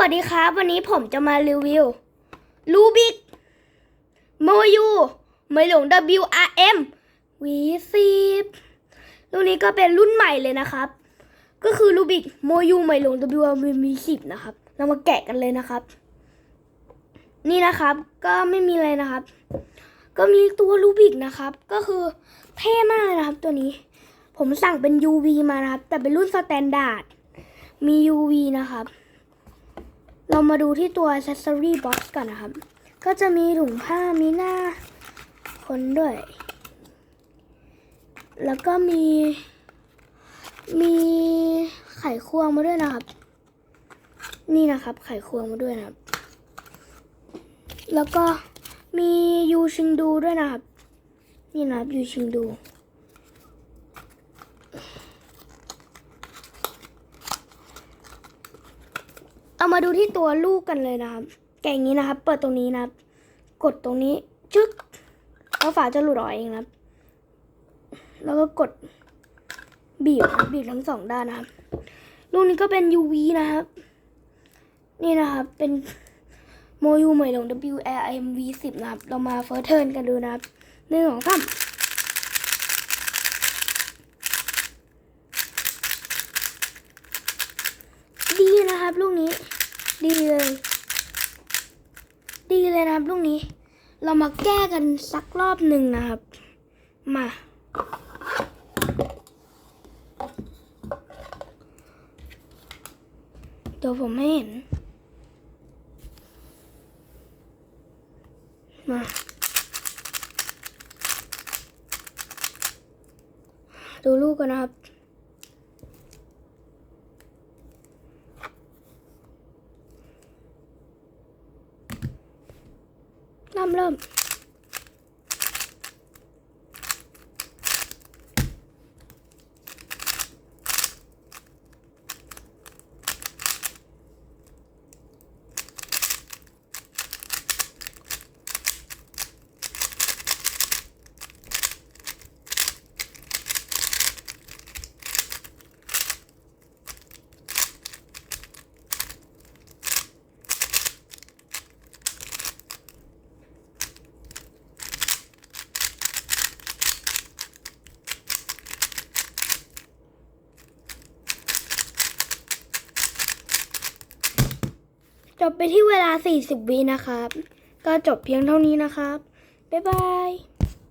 วัสดีครับ วันนี้ผมจะมารีวิวลูบิกโมยูไม่หลง WRM V10 รุ่นนี้ก็เป็นรุ่นใหม่เลยนะครับ ก็คือลูบิกโมยูไม่หลง WRM V10 นะครับ เรามาแกะกันเลยนะครับ นี่นะครับก็ไม่มีอะไรนะครับ ก็มีตัวลูบิกนะครับ ก็คือเท่มากเลยนะครับตัวนี้ ผมสั่งเป็น UV มานะครับ แต่เป็นรุ่นสแตนดาร์ดมี UV นะครับ เรามาดูที่ตัว accessory box ก่อนนะครับ ก็จะมีถุงผ้ามีหน้าคนด้วย แล้วก็มี มีไขควงมาด้วยนะครับ นี่นะครับ ไขควงมาด้วยนะครับ แล้วก็มียูชิงดูด้วยนะครับ นี่นะครับยูชิงดู เอามาดูที่ตัวลูกกันเลยนะครับ แกะอย่างนี้นะครับ เปิดตรงนี้นะครับ กดตรงนี้จึ๊กแล้วฝาจะหลุดออกเองนะครับ แล้วก็กดบีบนะครับบีบทั้งสองด้านนะครับ ลูกนี้ก็เป็น UV นะครับ นี่นะครับ เป็นโมยูใหม่ลง WRM V10 นะครับ เรามาเฟิร์สเทิร์นกันดูนะครับหนึ่งสองสามดี นะครับลูกนี้ ดีเลย ดีเลยนะครับลูกนี้ เรามาแก้กันสักรอบหนึ่งนะครับ มาเดี๋ยวผมไม่เห็น มาดูลูกกันนะครับ เริ่ม เริ่ม จบไปที่เวลา 40วินะครับ ก็จบเพียงเท่านี้นะครับ บ๊ายบาย